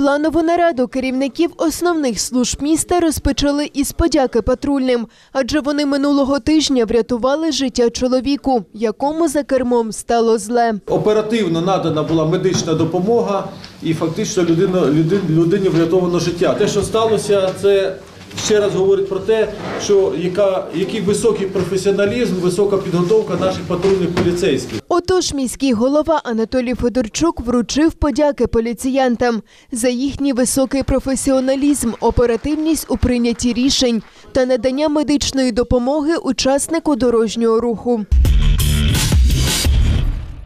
Планову нараду керівників основних служб міста розпочали із подяки патрульним, адже вони минулого тижня врятували життя чоловіку, якому за кермом стало зле. Оперативно надана була медична допомога, і фактично людина, людин, людині врятовано життя. Те, що сталося, це ще раз говорить про те, що яка, який високий професіоналізм, висока підготовка наших патрульних поліцейських. Отож, міський голова Анатолій Федорчук вручив подяки поліціянтам за їхній високий професіоналізм, оперативність у прийнятті рішень та надання медичної допомоги учаснику дорожнього руху.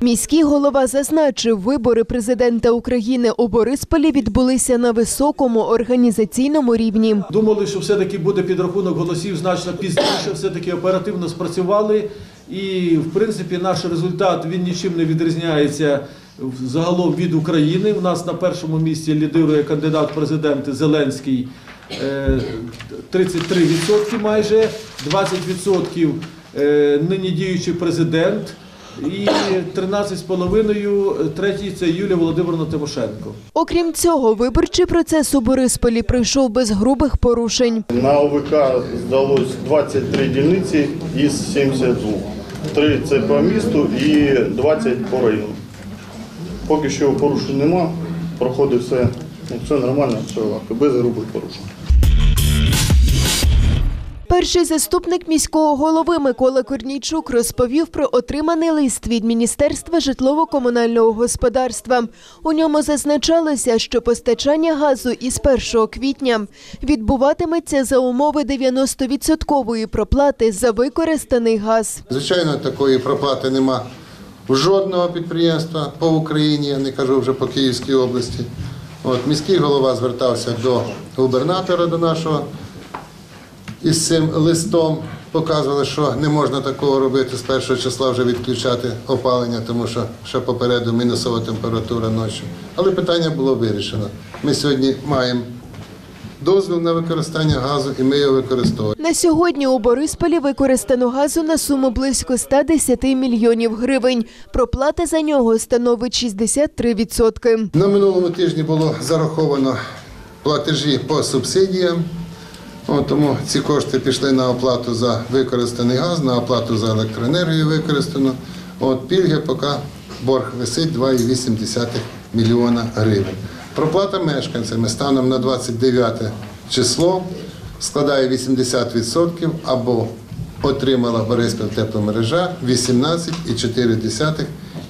Міський голова зазначив, вибори президента України у Борисполі відбулися на високому організаційному рівні. Думали, що все-таки буде підрахунок голосів значно пізніше, все-таки оперативно спрацювали. І, в принципі, наш результат він нічим не відрізняється загалом від України. У нас на першому місці лідирує кандидат в президенти Зеленський е, 33% майже, 20% е, нині діючий президент. І 13,5% третій це Юлія Володимировна Тимошенко. Окрім цього, виборчий процес у Борисполі пройшов без грубих порушень. На ОВК здалось 23 дільниці із 72. Три це по місту і 20 по району. Поки що порушень нема, проходить все, ну, все нормально, все легко, без грубих порушень. Перший заступник міського голови Микола Корнійчук розповів про отриманий лист від Міністерства житлово-комунального господарства. У ньому зазначалося, що постачання газу із 1 квітня відбуватиметься за умови 90% проплати за використаний газ. Звичайно, такої проплати нема у жодного підприємства по Україні, я не кажу вже по Київській області. От, міський голова звертався до губернатора до нашого із цим листом. Показували, що не можна такого робити з першого числа вже відключати опалення, тому що ще попереду мінусова температура ночі. Але питання було вирішено. Ми сьогодні маємо дозвіл на використання газу і ми його використовуємо. На сьогодні у Борисполі використано газу на суму близько 110 мільйонів гривень. Проплата за нього становить 63%. На минулому тижні було зараховано платежі по субсидіям. Тому ці кошти пішли на оплату за використаний газ, на оплату за електроенергію використано. От, пільги поки борг висить 2,8 мільйона гривень. Проплата мешканцями станом на 29 число складає 80% або отримала Бориспіль тепломережа 18,4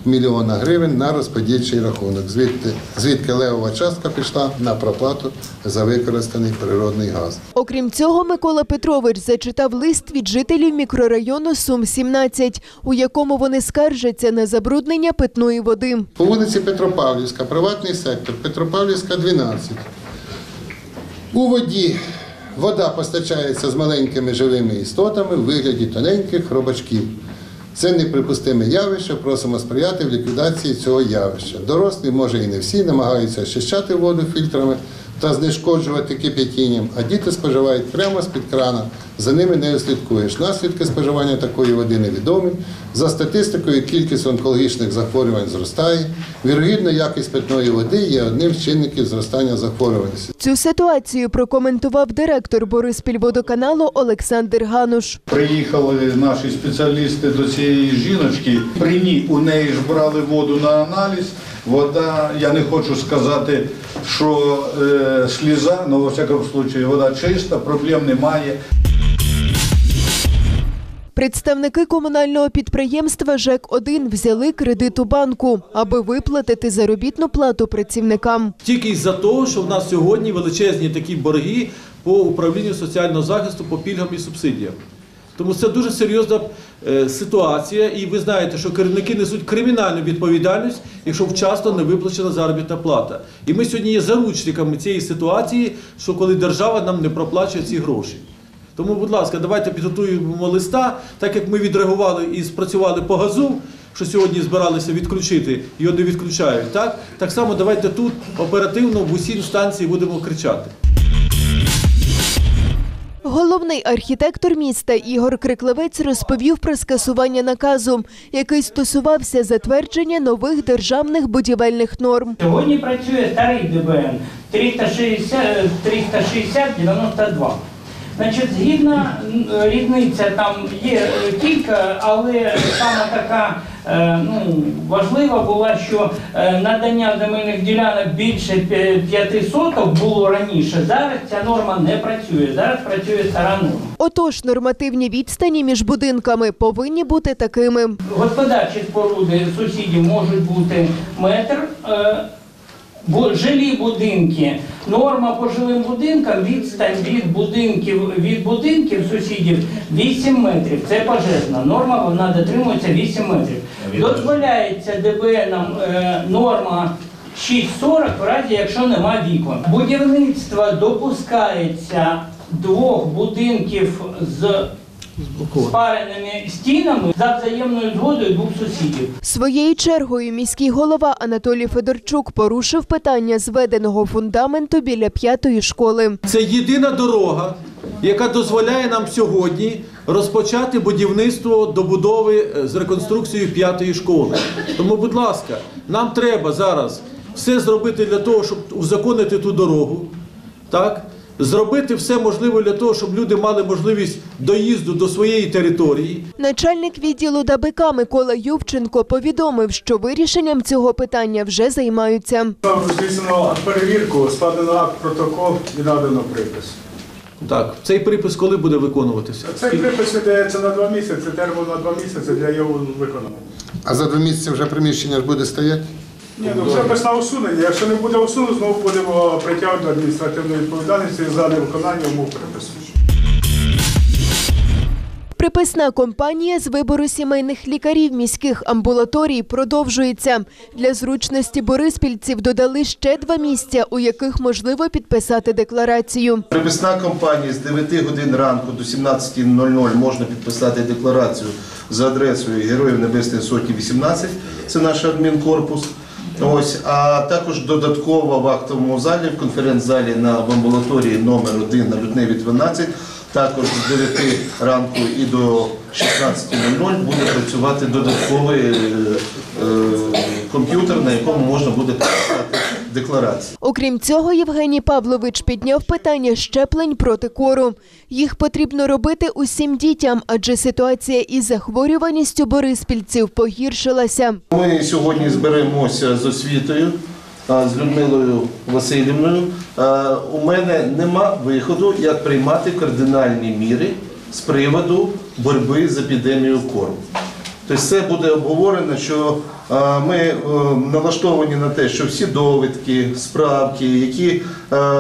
мільйона гривень на розподільчий рахунок. Звідти, звідки левова частка пішла на проплату за використаний природний газ. Окрім цього, Микола Петрович зачитав лист від жителів мікрорайону Сум 17, у якому вони скаржаться на забруднення питної води. По вулиці Петропавлівська, приватний сектор, Петропавлівська, 12. У воді вода постачається з маленькими живими істотами в вигляді тоненьких робачків. Це неприпустиме явище, просимо сприяти в ліквідації цього явища. Дорослі, може і не всі, намагаються очищати воду фільтрами та знешкоджувати кип'ятінням, а діти споживають прямо з-під крана. За ними не слідкуєш. Наслідки споживання такої води невідомі. За статистикою, кількість онкологічних захворювань зростає. Вірогідно, якість питної води є одним з чинників зростання захворюваності. Цю ситуацію прокоментував директор Бориспільводоканалу Олександр Гануш. Приїхали наші спеціалісти до цієї жіночки. При ній у неї ж брали воду на аналіз. Вода, я не хочу сказати, що е, сліза, але во всякому випадку вода чиста, проблем немає. Представники комунального підприємства ЖЕК-1 взяли кредит у банку, аби виплатити заробітну плату працівникам. Тільки із-за того, що в нас сьогодні величезні такі борги по управлінню соціального захисту по пільгам і субсидіям. Тому це дуже серйозна е, ситуація, і ви знаєте, що керівники несуть кримінальну відповідальність, якщо вчасно не виплачена заробітна плата. І ми сьогодні є заручниками цієї ситуації, що коли держава нам не проплачує ці гроші. Тому, будь ласка, давайте підготуємо листа, так як ми відреагували і спрацювали по газу, що сьогодні збиралися відключити, його не відключають. Так, так само давайте тут оперативно в усі інстанції будемо кричати. Головний архітектор міста Ігор Криклевець розповів про скасування наказу, який стосувався затвердження нових державних будівельних норм. Сьогодні працює старий ДБН. 360, 360 92. Значить, згідно різниця там є е, кілька, але саме така е, ну, важлива була, що е, надання земельних ділянок більше п'я- п'яти соток було раніше. Зараз ця норма не працює. Зараз працює стара норма. Отож, нормативні відстані між будинками повинні бути такими. Господарчі споруди сусідів можуть бути метр. Бу- Жилі будинки. Норма по жилим будинкам відстань від будинків від будинків сусідів 8 метрів. Це пожежна норма, вона дотримується 8 метрів. Дозволяється ДБНам е, норма 6,40 в разі, якщо нема вікон. Будівництво допускається двох будинків з спареними стінами за взаємною згодою двох сусідів. Своєю чергою міський голова Анатолій Федорчук порушив питання зведеного фундаменту біля п'ятої школи. Це єдина дорога, яка дозволяє нам сьогодні розпочати будівництво добудови е, з реконструкцією п'ятої школи. Тому, будь ласка, нам треба зараз все зробити для того, щоб узаконити ту дорогу. Так? Зробити все можливе для того, щоб люди мали можливість доїзду до своєї території. Начальник відділу ДАБК Микола Ювченко повідомив, що вирішенням цього питання вже займаються. Там здійснено перевірку, складено акт протокол і надано припис. Так, цей припис коли буде виконуватися? Цей припис видається на два місяці, термін на два місяці для його виконання. А за два місяці вже приміщення ж буде стояти? Ні, ну припис на усунення. Якщо не буде усунено, знову будемо притягнути до адміністративної відповідальності за невиконання умов припису. Приписна компанія з вибору сімейних лікарів міських амбулаторій продовжується. Для зручності бориспільців додали ще два місця, у яких можливо підписати декларацію. Приписна компанія з 9 годин ранку до 17.00 можна підписати декларацію за адресою Героїв Небесної Сотні 18, це наш адмінкорпус. Ось, а також додатково в актовому залі, в конференц-залі на в амбулаторії номер 1 на Людневі 12, також з 9 ранку і до 16.00 буде працювати додатковий е, е, комп'ютер, на якому можна буде підписати декларацію. Окрім цього, Євгеній Павлович підняв питання щеплень проти кору. Їх потрібно робити усім дітям, адже ситуація із захворюваністю бориспільців погіршилася. Ми сьогодні зберемося з освітою, з Людмилою Васильівною. У мене нема виходу, як приймати кардинальні міри з приводу боротьби з епідемією кору. Тобто це буде обговорено, що ми е, налаштовані на те, що всі довідки, справки, які е,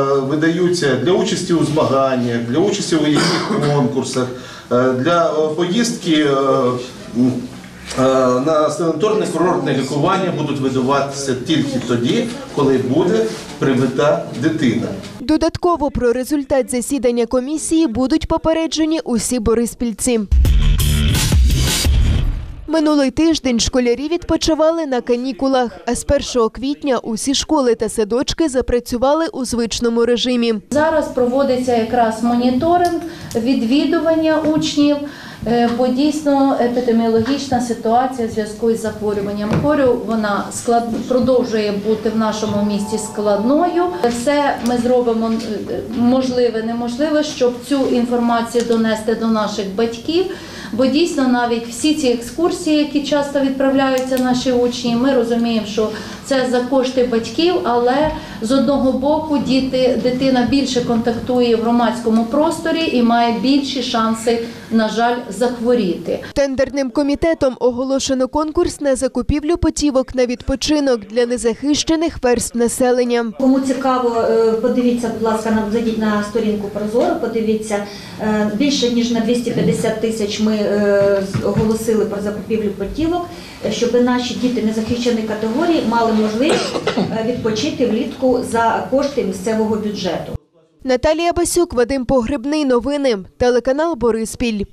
видаються для участі у змаганнях, для участі у яких конкурсах, е, для е, поїздки е, Е, на санаторне курортне лікування будуть видаватися тільки тоді, коли буде привита дитина. Додатково про результат засідання комісії будуть попереджені усі бориспільці. Минулий тиждень школярі відпочивали на канікулах, а з 1 квітня усі школи та садочки запрацювали у звичному режимі. Зараз проводиться якраз моніторинг, відвідування учнів, е, бо дійсно епідеміологічна ситуація в зв'язку із захворюванням корю вона склад продовжує бути в нашому місті складною. Все ми зробимо е, можливе, неможливе, щоб цю інформацію донести до наших батьків. Бо дійсно навіть всі ці екскурсії, які часто відправляються наші учні, ми розуміємо, що це за кошти батьків, але з одного боку діти, дитина більше контактує в громадському просторі і має більші шанси, на жаль, захворіти. Тендерним комітетом оголошено конкурс на закупівлю потівок на відпочинок для незахищених верств населення. Кому цікаво, е, подивіться, будь ласка, на- зайдіть на сторінку Прозоро, подивіться. Е, Більше ніж на 250 тисяч ми е, оголосили про закупівлю потілок, е, щоб наші діти незахищеної категорії мали можливість е, відпочити влітку за кошти місцевого бюджету. Наталія Басюк, Вадим Погребний. Новини. Телеканал Бориспіль.